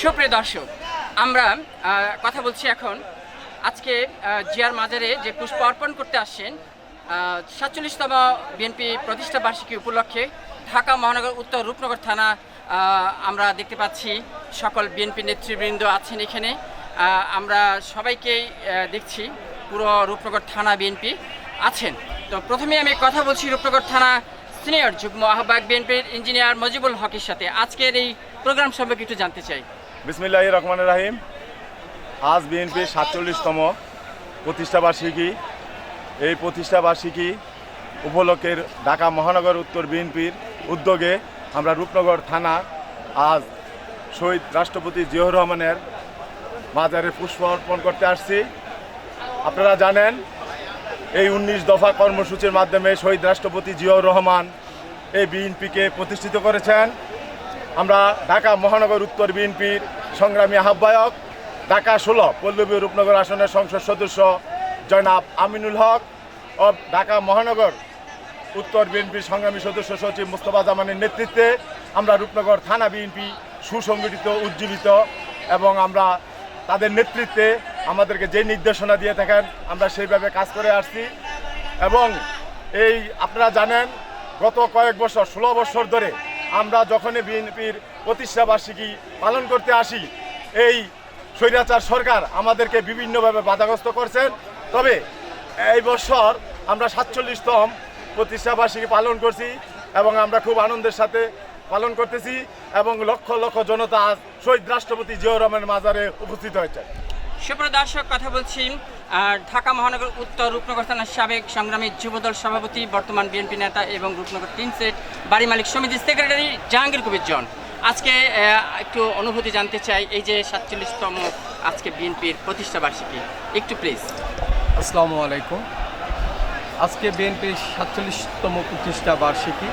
সুপ্রিয় দর্শক, আমরা কথা বলছি এখন আজকে জিয়ার মাজারে যে পুষ্প অর্পণ করতে আসছেন সাতচল্লিশতম বিএনপি প্রতিষ্ঠা বার্ষিকী উপলক্ষে ঢাকা মহানগর উত্তর রূপনগর থানা আমরা দেখতে পাচ্ছি সকল বিএনপি নেতৃবৃন্দ আছেন এখানে। আমরা সবাইকেই দেখছি পুরো রূপনগর থানা বিএনপি আছেন। তো প্রথমে আমি কথা বলছি রূপনগর থানা সিনিয়র যুগ্ম আহ্বায়ক বিএনপির ইঞ্জিনিয়ার মজিবুল হকের সাথে। আজকের এই প্রোগ্রাম সম্পর্কে একটু জানতে চাই। বিসমিল্লাহ রহমান রাহিম। আজ বিএনপির সাতচল্লিশতম প্রতিষ্ঠাবার্ষিকী এই প্রতিষ্ঠাবার্ষিকী উপলক্ষের ঢাকা মহানগর উত্তর বিএনপির উদ্যোগে আমরা রূপনগর থানা আজ শহীদ রাষ্ট্রপতি জিয়াউর রহমানের মাজারে পুষ্প অর্পণ করতে আসছি। আপনারা জানেন, এই উনিশ দফা কর্মসূচির মাধ্যমে শহীদ রাষ্ট্রপতি জিয়াউর রহমান এই বিএনপিকে প্রতিষ্ঠিত করেছেন। আমরা ঢাকা মহানগর উত্তর বিএনপির সংগ্রামী আহ্বায়ক ঢাকা ষোলো পল্লবী রূপনগর আসনের সংসদ সদস্য জনাব আমিনুল হক ও ঢাকা মহানগর উত্তর বিএনপির সংগ্রামী সদস্য সচিব মুস্তফা জামানের নেতৃত্বে আমরা রূপনগর থানা বিএনপি সুসংগঠিত, উজ্জীবিত এবং আমরা তাদের নেতৃত্বে আমাদেরকে যে নির্দেশনা দিয়ে থাকেন, আমরা সেইভাবে কাজ করে আসছি। এবং এই আপনারা জানেন, গত কয়েক বছর, ষোলো বছর ধরে আমরা যখনই বিএনপির প্রতিষ্ঠা বার্ষিকী পালন করতে আসি, এই স্বৈরাচার সরকার আমাদেরকে বিভিন্নভাবে বাধাগ্রস্ত করছেন। তবে এই বছর আমরা সাতচল্লিশতম প্রতিষ্ঠা বার্ষিকী পালন করছি এবং আমরা খুব আনন্দের সাথে পালন করতেছি এবং লক্ষ লক্ষ জনতা আজ শহীদ রাষ্ট্রপতি জিয়াউর রহমানের মাজারে উপস্থিত হয়েছে। সুপ্রিয় দর্শক, কথা বলছি আর ঢাকা মহানগর উত্তর রূপনগর থানার সাবেক সংগ্রামী যুবদল সভাপতি, বর্তমান বিএনপি নেতা এবং রূপনগর তিন সেট, বাড়ি মালিক সমিতির সেক্রেটারি জাহাঙ্গীর কবির জন। আজকে একটু অনুভূতি জানতে চাই, এই যে সাতচল্লিশতম আজকে বিএনপির প্রতিষ্ঠা বার্ষিকী। একটু প্লিজ আসসালামু আলাইকুম। আজকে বিএনপির সাতচল্লিশতম প্রতিষ্ঠা বার্ষিকী।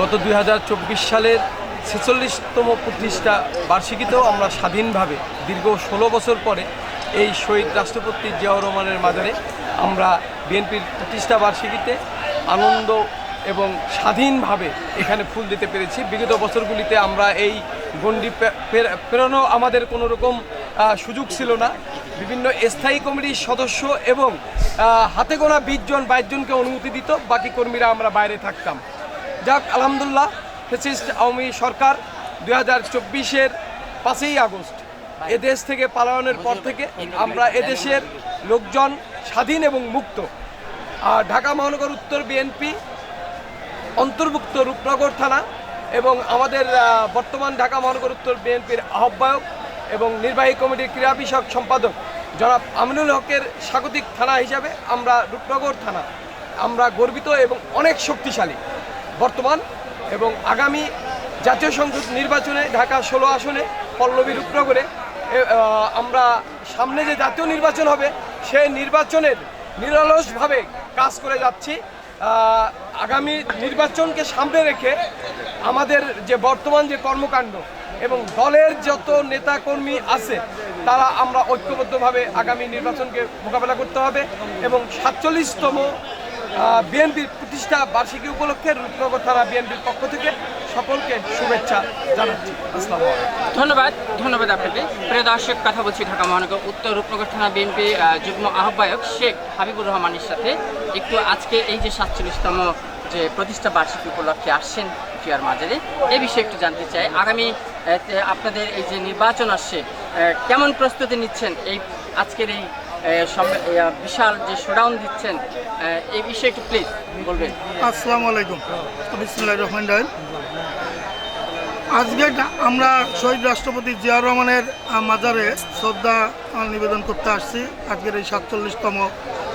গত দু হাজার চব্বিশ সালের ছেচল্লিশতম প্রতিষ্ঠা বার্ষিকীতেও আমরা স্বাধীনভাবে দীর্ঘ ষোলো বছর পরে এই শহীদ রাষ্ট্রপতি জিয়াউর রহমানের মাজারে আমরা বিএনপির প্রতিষ্ঠা বার্ষিকীতে আনন্দ এবং স্বাধীনভাবে এখানে ফুল দিতে পেরেছি। বিগত বছরগুলিতে আমরা এই গণ্ডি পে- পে- পেরোনো আমাদের কোনো রকম সুযোগ ছিল না। বিভিন্ন স্থায়ী কমিটির সদস্য এবং হাতে গোনা বিশজন বাইশজনকে অনুমতি দিত। বাকি কর্মীরা আমরা বাইরে থাকতাম। যাক, আলহামদুলিল্লাহ ফেসিস্ট আওয়ামী সরকার দুই হাজার চব্বিশের পাঁচই আগস্ট এদেশ থেকে পালায়নের পর থেকে আমরা এদেশের লোকজন স্বাধীন এবং মুক্ত। আর ঢাকা মহানগর উত্তর বিএনপি অন্তর্ভুক্ত রূপনগর থানা এবং আমাদের বর্তমান ঢাকা মহানগর উত্তর বিএনপির আহ্বায়ক এবং নির্বাহী কমিটির ক্রীড়া বিষয়ক সম্পাদক জনাব আমিনুল হকের স্বাগতিক থানা হিসাবে আমরা রূপনগর থানা, আমরা গর্বিত এবং অনেক শক্তিশালী। বর্তমান এবং আগামী জাতীয় সংসদ নির্বাচনে ঢাকা ষোলো আসনে পল্লবী রূপনগরে আমরা সামনে যে জাতীয় নির্বাচন হবে, সেই নির্বাচনের নিরলসভাবে কাজ করে যাচ্ছি। আগামী নির্বাচনকে সামনে রেখে আমাদের যে বর্তমান যে কর্মকাণ্ড এবং দলের যত নেতাকর্মী আছে, তারা আমরা ঐক্যবদ্ধভাবে আগামী নির্বাচনকে মোকাবেলা করতে হবে এবং সাতচল্লিশতম বিএনপির প্রতিষ্ঠা বার্ষিকী উপলক্ষে রূপনগর থানা বিএনপির পক্ষ থেকে সকলকে শুভেচ্ছা জানাচ্ছি। আসসালামু ধন্যবাদ ধন্যবাদ আপনাকে। প্রিয় দর্শক, কথা বলছি ঢাকা মহানগর উত্তর রূপনগর থানা বিএনপি যুগ্ম আহ্বায়ক শেখ হাবিবুর রহমানের সাথে একটু আজকে এই যে সাতচল্লিশতম যে প্রতিষ্ঠা বার্ষিকী উপলক্ষে আসছেন জিয়ার মাজারে, এ বিষয়ে একটু জানতে চাই। আগামী আপনাদের এই যে নির্বাচন আসছে কেমন প্রস্তুতি নিচ্ছেন এই আজকের এই বিশাল যে শোডাউন দিচ্ছেন এই বিষয়ে একটু প্লিজ বলবেন। আসসালামু আলাইকুম। বিসমুল্লাহ রহমান রাহিম। আজকে আমরা শহীদ রাষ্ট্রপতি জিয়া রহমানের মাজারে শ্রদ্ধা নিবেদন করতে আসছি। আজকের এই সাতচল্লিশতম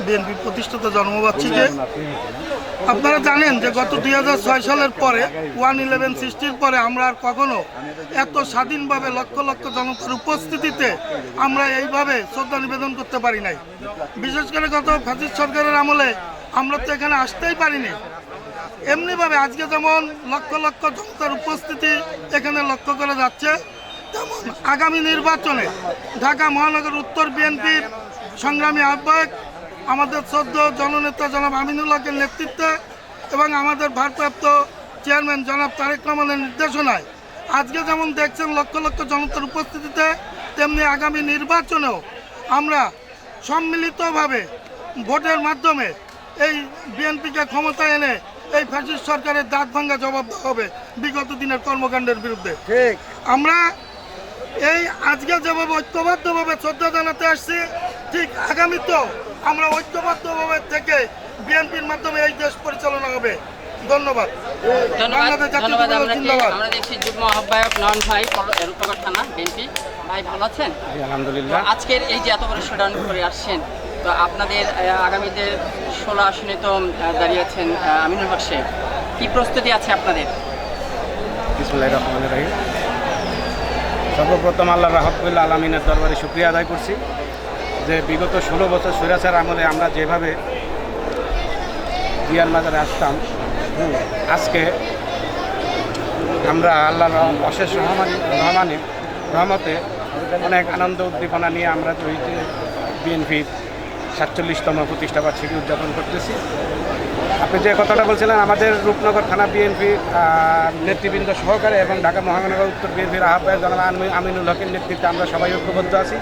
বিএনপি প্রতিষ্ঠিত জন্মবার্ষিকী। আপনারা জানেন যে গত দুই সালের পরে ওয়ান ইলেভেন সৃষ্টির পরে আমরা আর কখনো এত স্বাধীনভাবে লক্ষ লক্ষ জনতার উপস্থিতিতে আমরা এইভাবে শ্রদ্ধা নিবেদন করতে পারি নাই। বিশেষ করে গত ফ্যাসিস্ট সরকারের আমলে আমরা তো এখানে আসতেই পারিনি। এমনিভাবে আজকে যেমন লক্ষ লক্ষ জনতার উপস্থিতি এখানে লক্ষ্য করা যাচ্ছে, তেমন আগামী নির্বাচনে ঢাকা মহানগর উত্তর বিএনপির সংগ্রামী আহ্বায়ক আমাদের সদ্য জননেতা জনাব আমিনুল হকের নেতৃত্বে এবং আমাদের ভারপ্রাপ্ত চেয়ারম্যান জনাব তারেক রহমানের নির্দেশনায়। আজকে যেমন দেখছেন লক্ষ লক্ষ জনতার উপস্থিতিতে তেমনি আগামী নির্বাচনেও আমরা সম্মিলিতভাবে ভোটের মাধ্যমে এই বিএনপিকে ক্ষমতায় এনে এই ফ্যাসিস্ট সরকারের দাঁত ভাঙ্গা জবাব হবে বিগত দিনের কর্মকাণ্ডের বিরুদ্ধে। ঠিক। আমরা এই আজকে যেভাবে ঐক্যবদ্ধভাবে শ্রদ্ধা জানাতে আসছি ঠিক আগামীতেও আমরা ঐক্যবদ্ধভাবে থেকে বিএনপির মাধ্যমে এই দেশ পরিচালনা হবে। ধন্যবাদ। আমরা দেখছি যুগ্ম আহ্বায়ক নয়ন ভাই রূপনগর থানা বিএনপি। ভাই ভালো আছেন? আলহামদুলিল্লাহ। আজকের এই যে এত বড় শোডাউন করে আসছেন তো আপনাদের আগামীতে ষোলো আসনে তো দাঁড়িয়েছেন আমিনুল হক সাহেব। কি প্রস্তুতি আছে আপনাদের? সর্বপ্রথম আল্লাহ রাহবুল্লাহ আলমিনের দরবারে শুক্রিয়া আদায় করছি। যে বিগত ষোলো বছর স্বৈরাচার আমলে আমরা যেভাবে জিয়ার মাজারে আসতাম আজকে আমরা আল্লাহর অশেষ রহমান, রহমানে, রহমতে অনেক আনন্দ উদ্দীপনা নিয়ে আমরা যে বিএনপির সাতচল্লিশতম প্রতিষ্ঠা বার্ষিকী উদযাপন করতেছি। আপনি যে কথাটা বলছিলেন, আমাদের রূপনগর থানা বিএনপির নেতৃবৃন্দ সহকারে এবং ঢাকা মহানগর উত্তর বিএনপির আহ্বায়ক জনাব আমিনুল হকের নেতৃত্বে আমরা সবাই ঐক্যবদ্ধ আছি।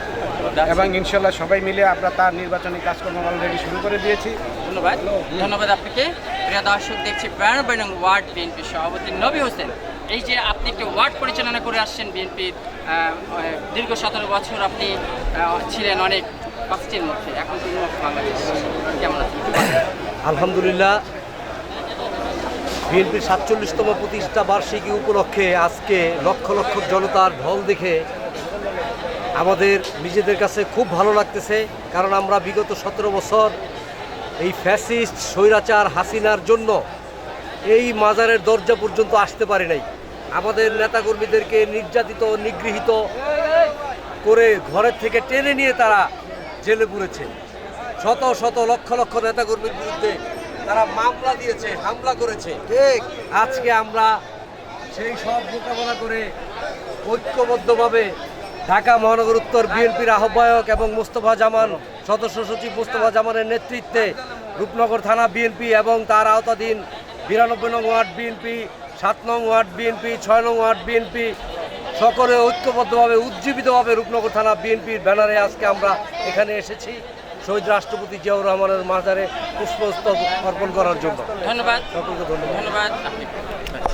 এবং ইনশাল্লাহ সবাই মিলে আমরা তার নির্বাচনী কাজকর্ম অলরেডি শুরু করে দিয়েছি। ধন্যবাদ। ধন্যবাদ আপনাকে। প্রিয় দর্শক দেখছি বিরানব্বই নং ওয়ার্ড বিএনপির সভাপতি নবী হোসেন। এই যে আপনি একটি ওয়ার্ড পরিচালনা করে আসছেন বিএনপির দীর্ঘ সতেরো বছর আপনি ছিলেন অনেক পাঁচটির মধ্যে। এখন তিনি বাংলাদেশ। কেমন আছেন? আলহামদুলিল্লাহ বিএনপির সাতচল্লিশতম প্রতিষ্ঠা বার্ষিকী উপলক্ষে আজকে লক্ষ লক্ষ জনতার ঢল দেখে আমাদের নিজেদের কাছে খুব ভালো লাগতেছে কারণ আমরা বিগত সতেরো বছর এই ফ্যাসিস্ট স্বৈরাচার হাসিনার জন্য এই মাজারের দরজা পর্যন্ত আসতে পারি নাই। আমাদের নেতাকর্মীদেরকে নির্যাতিত নিগৃহীত করে ঘরের থেকে টেনে নিয়ে তারা জেলে পুরেছে। শত শত লক্ষ লক্ষ নেতাকর্মীর বিরুদ্ধে তারা মামলা দিয়েছে হামলা করেছে। ঠিক। আজকে আমরা সেই সব মোকাবেলা করে ঐক্যবদ্ধভাবে ঢাকা মহানগর উত্তর বিএনপির আহ্বায়ক এবং মোস্তফা জামান সদস্য সচিব মোস্তফা জামানের নেতৃত্বে রূপনগর থানা বিএনপি এবং তার আওতাধীন বিরানব্বই নং ওয়ার্ড বিএনপি সাত নং ওয়ার্ড বিএনপি ছয় নং ওয়ার্ড বিএনপি সকলে ঐক্যবদ্ধভাবে উজ্জীবিতভাবে রূপনগর থানা বিএনপির ব্যানারে আজকে আমরা এখানে এসেছি। শহীদ রাষ্ট্রপতি জিয়াউর রহমানের মাজারে পুষ্পস্তব অর্পণ করার জন্য। ধন্যবাদ। সকলকে ধন্যবাদ। ধন্যবাদ।